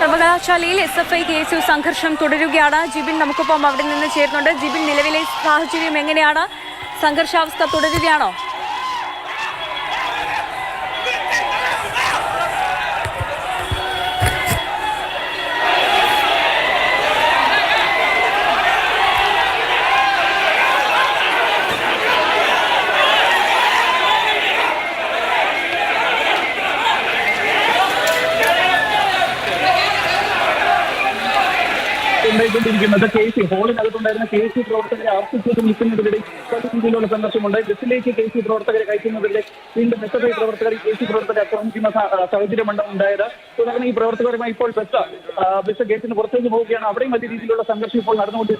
സർവകലാശാലയിൽ S F I K S U സംഘർഷം തുടരുകയാണ്. ജിബിൻ നമുക്കൊപ്പം അവിടെ നിന്ന് ചേരുന്നുണ്ട്. ജിബിൻ നിലവിലെ സാഹചര്യം എങ്ങനെയാണ്? സംഘർഷാവസ്ഥ തുടരുകയാണോ? ഉണ്ടായിക്കൊണ്ടിരിക്കുന്നത് കെ സി ഹോളിനകത്തുണ്ടായിരുന്ന കെ സി പ്രവർത്തകരെ അർപ്പിച്ചിട്ട് നിൽക്കുന്നതിനിടെ പല രീതിയിലുള്ള സംഘർഷമുണ്ട്. ബസ്സിലേക്ക് കെ സി പ്രവർത്തകരെ കയറ്റുന്നതിലെ വീണ്ടും എസ് ഐ പ്രവർത്തകർ കെ സി പ്രവർത്തകരെ ആക്രമിക്കുന്ന സ- സാഹചര്യമാണ് ഉണ്ടായത്. തുടർന്ന് ഈ പ്രവർത്തകരുമായി ഇപ്പോൾ ബസ് ബസ് ഗേറ്റിന് പുറത്തേക്ക് പോവുകയാണ്. അവിടെയും വലിയ രീതിയിലുള്ള സംഘർഷം ഇപ്പോൾ നടന്നുകൊണ്ട്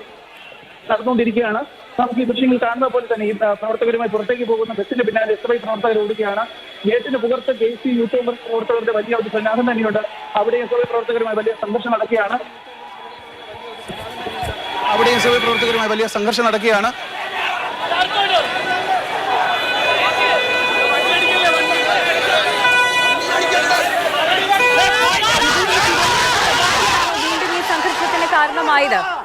നടന്നുകൊണ്ടിരിക്കുകയാണ്. നമുക്ക് ഈ ദൃശ്യങ്ങൾ കാണുന്ന പോലെ തന്നെ ഈ പ്രവർത്തകരുമായി പുറത്തേക്ക് പോകുന്ന ബസ്സിന്റെ പിന്നാലെ എസ് ഐ പ്രവർത്തകർ ഓടുകയാണ്. ഗേറ്റിന് പുറത്ത് കെ സി കോൺഗ്രസ് പ്രവർത്തകരുടെ വലിയ ഒരു സന്നാഹം തന്നെയുണ്ട്. അവിടെ എസ് ഐ പ്രവർത്തകരുമായി വലിയ സംഘർഷം നടക്കുകയാണ്. അവിടെ എസ് പ്രവർത്തകരുമായി വലിയ സംഘർഷം നടക്കുകയാണ്. കാരണമായത്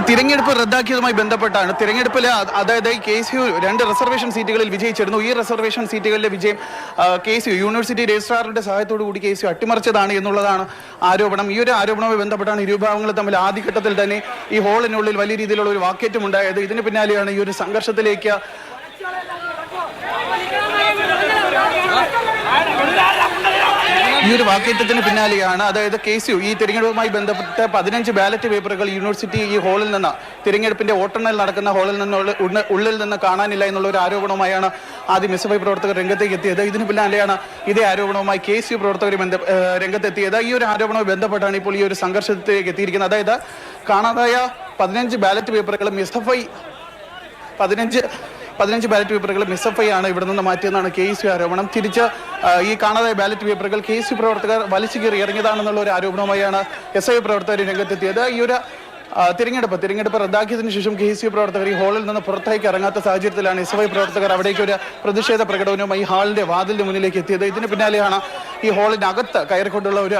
ഈ തിരഞ്ഞെടുപ്പ് റദ്ദാക്കിയതുമായി ബന്ധപ്പെട്ടാണ്. തിരഞ്ഞെടുപ്പിൽ അതായത് കെ സി യു രണ്ട് റിസർവേഷൻ സീറ്റുകളിൽ വിജയിച്ചിരുന്നു. ഈ റിസർവേഷൻ സീറ്റുകളിലെ വിജയം കെ സി യു യൂണിവേഴ്സിറ്റി രജിസ്ട്രാറിന്റെ സഹായത്തോടു കൂടി കെ സി യു അട്ടിമറിച്ചതാണ് എന്നുള്ളതാണ് ആരോപണം. ഈ ഒരു ആരോപണവുമായി ബന്ധപ്പെട്ടാണ് ഇരുവിഭാഗങ്ങൾ തമ്മിൽ ആദ്യഘട്ടത്തിൽ തന്നെ ഈ ഹോളിനുള്ളിൽ വലിയ രീതിയിലുള്ള ഒരു വാക്കേറ്റം ഉണ്ടായത്. ഇതിന് പിന്നാലെയാണ് ഈ ഒരു സംഘർഷത്തിലേക്ക് ഈ ഒരു വാക്കേറ്റത്തിന് പിന്നാലെയാണ്. അതായത് കെ സി ഈ തിരഞ്ഞെടുപ്പുമായി ബന്ധപ്പെട്ട് പതിനഞ്ച് ബാലറ്റ് പേപ്പറുകൾ യൂണിവേഴ്സിറ്റി ഈ ഹാളിൽ നിന്ന് തിരഞ്ഞെടുപ്പിന്റെ വോട്ടെണ്ണൽ നടക്കുന്ന ഹാളിൽ നിന്നുള്ള ഉള്ളിൽ നിന്ന് കാണാനില്ല എന്നുള്ള ഒരു ആരോപണവുമായാണ് ആദ്യം എസ് പ്രവർത്തകർ രംഗത്തേക്ക് എത്തിയത്. ഇതിന് പിന്നാലെയാണ് ഇതേ ആരോപണവുമായി കെ സി പ്രവർത്തകർ രംഗത്തെത്തിയത്. ഈ ഒരു ആരോപണവുമായി ബന്ധപ്പെട്ടാണ് ഇപ്പോൾ ഈ ഒരു സംഘർഷത്തിലേക്ക് എത്തിയിരിക്കുന്നത്. അതായത് കാണാതായ പതിനഞ്ച് ബാലറ്റ് പേപ്പറുകളും എസ് എഫ് ഐ പതിനഞ്ച് പതിനഞ്ച് ബാലറ്റ് പേപ്പറുകൾ എസ് എഫ് ഐ ആണ് ഇവിടെ നിന്ന് മാറ്റിയെന്നാണ് കെ സി ആരോപണം. തിരിച്ച് ഈ കാണാതായ ബാലറ്റ് പേപ്പറുകൾ കെ സി പ്രവർത്തകർ വലിച്ചു കയറി ഇറങ്ങിയതാണെന്നുള്ള ഒരു ആരോപണവുമായാണ് എസ് ഐ പ്രവർത്തകർ രംഗത്തെത്തിയത്. ഈ ഒരു തിരഞ്ഞെടുപ്പ് തിരഞ്ഞെടുപ്പ് റദ്ദാക്കിയതിനു ശേഷം കെ സി പ്രവർത്തകർ ഈ ഹാളിൽ നിന്ന് പുറത്തേക്ക് ഇറങ്ങാത്ത സാഹചര്യത്തിലാണ് എസ് പ്രവർത്തകർ അവിടേക്ക് ഒരു പ്രതിഷേധ പ്രകടനവുമായി ഹാളിന്റെ വാതിലിന്റെ മുന്നിലേക്ക് എത്തിയത്. ഇതിന് പിന്നാലെയാണ് ഈ ഹാളിനകത്ത് കയറിക്കൊണ്ടുള്ള ഒരു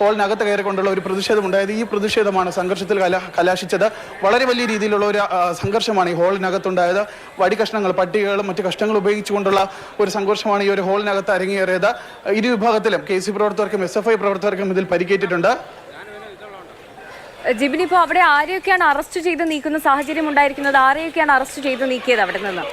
ഹാളിനകത്ത് കയറിക്കൊണ്ടുള്ള ഒരു പ്രതിഷേധം ഉണ്ടായത് ഈ പ്രതിഷേധമാണ് സംഘർഷത്തിൽ കല കലാശിച്ചത്. വളരെ വലിയ രീതിയിലുള്ള ഒരു സംഘർഷമാണ് ഈ ഹോളിനകത്തുണ്ടായത്. വടികഷ്ണങ്ങൾ പട്ടികകളും മറ്റു കഷ്ണങ്ങൾ ഉപയോഗിച്ചുകൊണ്ടുള്ള ഒരു സംഘർഷമാണ് ഈ ഒരു ഹോളിനകത്ത് അരങ്ങേറിയത്. ഇരു വിഭാഗത്തിലും കെ സി പ്രവർത്തകർക്കും എസ് എഫ് ഐ പ്രവർത്തകർക്കും ഇതിൽ പരിക്കേറ്റിട്ടുണ്ട്. ജിബിനിപ്പോ അവിടെ ആരെയൊക്കെയാണ് അറസ്റ്റ് ചെയ്ത് നീക്കുന്ന സാഹചര്യം ഉണ്ടായിരിക്കുന്നത്? ആരെയൊക്കെയാണ് അറസ്റ്റ് ചെയ്ത് നീക്കിയത് അവിടെ നിന്ന്?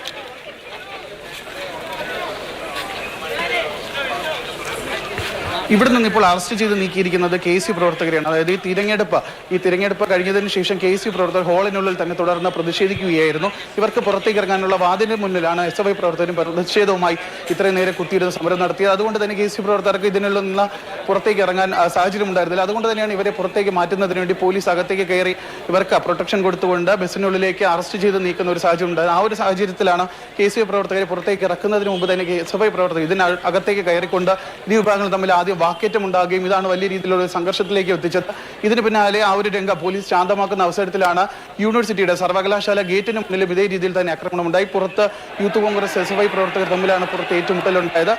ഇവിടെ നിന്ന് ഇപ്പോൾ അറസ്റ്റ് ചെയ്ത് നീക്കിയിരിക്കുന്നത് കെ സി പ്രവർത്തകരെയാണ്. അതായത് ഈ തിരഞ്ഞെടുപ്പ് ഈ തിരഞ്ഞെടുപ്പ് കഴിഞ്ഞതിന് ശേഷം കെ സി പ്രവർത്തകർ ഹാളിനുള്ളിൽ തന്നെ തുടർന്ന് പ്രതിഷേധിക്കുകയായിരുന്നു. ഇവർക്ക് പുറത്തേക്ക് ഇറങ്ങാനുള്ള വാതിലിന് മുന്നിലാണ് എസ് എഫ് ഐ പ്രവർത്തകരും പ്രതിഷേധവുമായി ഇത്രയും നേരം കുത്തിയിരുന്ന് സമരം നടത്തിയത്. അതുകൊണ്ട് തന്നെ കെ സി പ്രവർത്തകർക്ക് ഇതിനുള്ള പുറത്തേക്ക് ഇറങ്ങാൻ സാഹചര്യം ഉണ്ടായിരുന്നില്ല. അതുകൊണ്ട് തന്നെയാണ് ഇവരെ പുറത്തേക്ക് മാറ്റുന്നതിന് വേണ്ടി പോലീസ് അകത്തേക്ക് കയറി ഇവർക്ക് പ്രൊട്ടക്ഷൻ കൊടുത്തുകൊണ്ട് ബസ്സിനുള്ളിലേക്ക് അറസ്റ്റ് ചെയ്ത് നീക്കുന്ന ഒരു സാഹചര്യം ഉണ്ടായിരുന്നു. ആ ഒരു സാഹചര്യത്തിലാണ് കെ സി പ്രവർത്തകരെ പുറത്തേക്ക് ഇറക്കുന്നതിന് മുമ്പ് തന്നെ എസ് എഫ് ഐ പ്രവർത്തകർ ഇതിന് അകത്തേക്ക് കയറിക്കൊണ്ട് ഇരു വിഭാഗങ്ങൾ തമ്മിൽ ആദ്യം വാക്കേറ്റം ഉണ്ടാകുകയും ഇതാണ് വലിയ രീതിയിലുള്ള സംഘർഷത്തിലേക്ക് എത്തിച്ചത്. ഇതിന് പിന്നാലെ ആ ഒരു രംഗം പോലീസ് ശാന്തമാക്കുന്ന അവസരത്തിലാണ് യൂണിവേഴ്സിറ്റിയുടെ സർവകലാശാല ഗേറ്റിന് മുന്നിലും ഇതേ രീതിയിൽ തന്നെ ആക്രമണം ഉണ്ടായി പുറത്ത് യൂത്ത് കോൺഗ്രസ് എസ് വൈ പ്രവർത്തകർ തമ്മിലാണ് പുറത്ത് ഏറ്റുമുട്ടലുണ്ടായത്.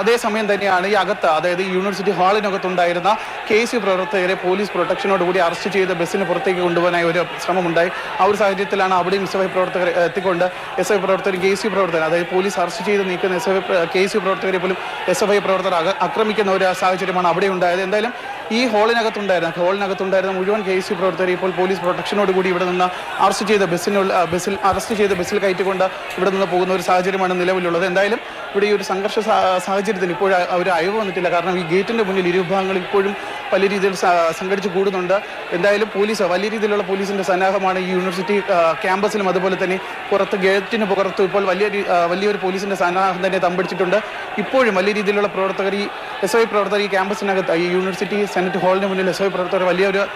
അതേസമയം തന്നെയാണ് ഈ അകത്ത് അതായത് യൂണിവേഴ്സിറ്റി ഹാളിനകത്തുണ്ടായിരുന്ന കെ സി പ്രവർത്തകരെ പോലീസ് പ്രൊട്ടക്ഷനോടുകൂടി അറസ്റ്റ് ചെയ്ത് ബസ്സിന് പുറത്തേക്ക് കൊണ്ടുപോകാനായി ഒരു ശ്രമമുണ്ടായി. ആ ഒരു സാഹചര്യത്തിലാണ് അവിടെയും എസ് എഫ് ഐ പ്രവർത്തകർ എത്തിക്കൊണ്ട് എസ് ഐ പ്രവർത്തകരും കെ സി പ്രവർത്തകർ അതായത് പോലീസ് അറസ്റ്റ് ചെയ്ത് നീക്കുന്ന S F I K C പ്രവർത്തകരെ പോലും എസ് എഫ് ഐ പ്രവർത്തകർ ആക്രമിക്കുന്ന ഒരു സാഹചര്യമാണ് അവിടെ ഉണ്ടായത്. എന്തായാലും ഈ ഹോളിനകത്തുണ്ടായിരുന്ന ഹോളിനകത്തുണ്ടായിരുന്ന മുഴുവൻ കെ സി പ്രവർത്തകർ ഇപ്പോൾ പോലീസ് പ്രൊട്ടക്ഷനോട് കൂടി ഇവിടെ നിന്ന് അറസ്റ്റ് ചെയ്ത ബസ്സിനുള്ള ബസ്സിൽ അറസ്റ്റ് ചെയ്ത് ബസ്സിൽ കയറ്റിക്കൊണ്ട് ഇവിടെ നിന്ന് പോകുന്ന ഒരു സാഹചര്യമാണ് നിലവിലുള്ളത്. എന്തായാലും ഇവിടെ ഈ ഒരു സംഘർഷ സാഹചര്യത്തിൽ ഇപ്പോഴും അവർ അയവ് വന്നിട്ടില്ല. കാരണം ഈ ഗേറ്റിന്റെ മുന്നിൽ ഇരുവിഭാഗങ്ങൾ ഇപ്പോഴും വലിയ രീതിയിൽ സംഘടിച്ച് കൂടുന്നുണ്ട്. എന്തായാലും പോലീസ് വലിയ രീതിയിലുള്ള പോലീസിന്റെ സന്നാഹമാണ് ഈ യൂണിവേഴ്സിറ്റി ക്യാമ്പസിലും അതുപോലെ തന്നെ പുറത്ത് ഗേറ്റിന് പുറത്ത് ഇപ്പോൾ വലിയ വലിയൊരു പോലീസിന്റെ സന്നാഹം തന്നെ തമ്പടിച്ചിട്ടുണ്ട്. ഇപ്പോഴും വലിയ രീതിയിലുള്ള പ്രവർത്തകർ ഈ എസ് ഐ പ്രവർത്തകർ ഈ ക്യാമ്പസിനകത്ത് ഈ യൂണിവേഴ്സിറ്റി സെനറ്റ് ഹാളിന് മുന്നിൽ എസ് ഐ പ്രവർത്തകർ വലിയൊരു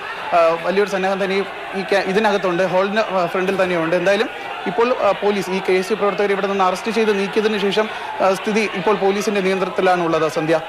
വലിയൊരു സന്നാഹം തന്നെ ഈ- ഈ ഇതിനകത്തുണ്ട്. ഹാളിന് ഫ്രണ്ടിൽ തന്നെയുണ്ട്. എന്തായാലും ഇപ്പോൾ പോലീസ് ഈ കെ എസ് പ്രവർത്തകർ ഇവിടെ നിന്ന് അറസ്റ്റ് ചെയ്ത് നീക്കിയതിനു ശേഷം സ്ഥിതി ഇപ്പോൾ പോലീസിന്റെ നിയന്ത്രണത്തിലാണുള്ളത്. സന്ധ്യ.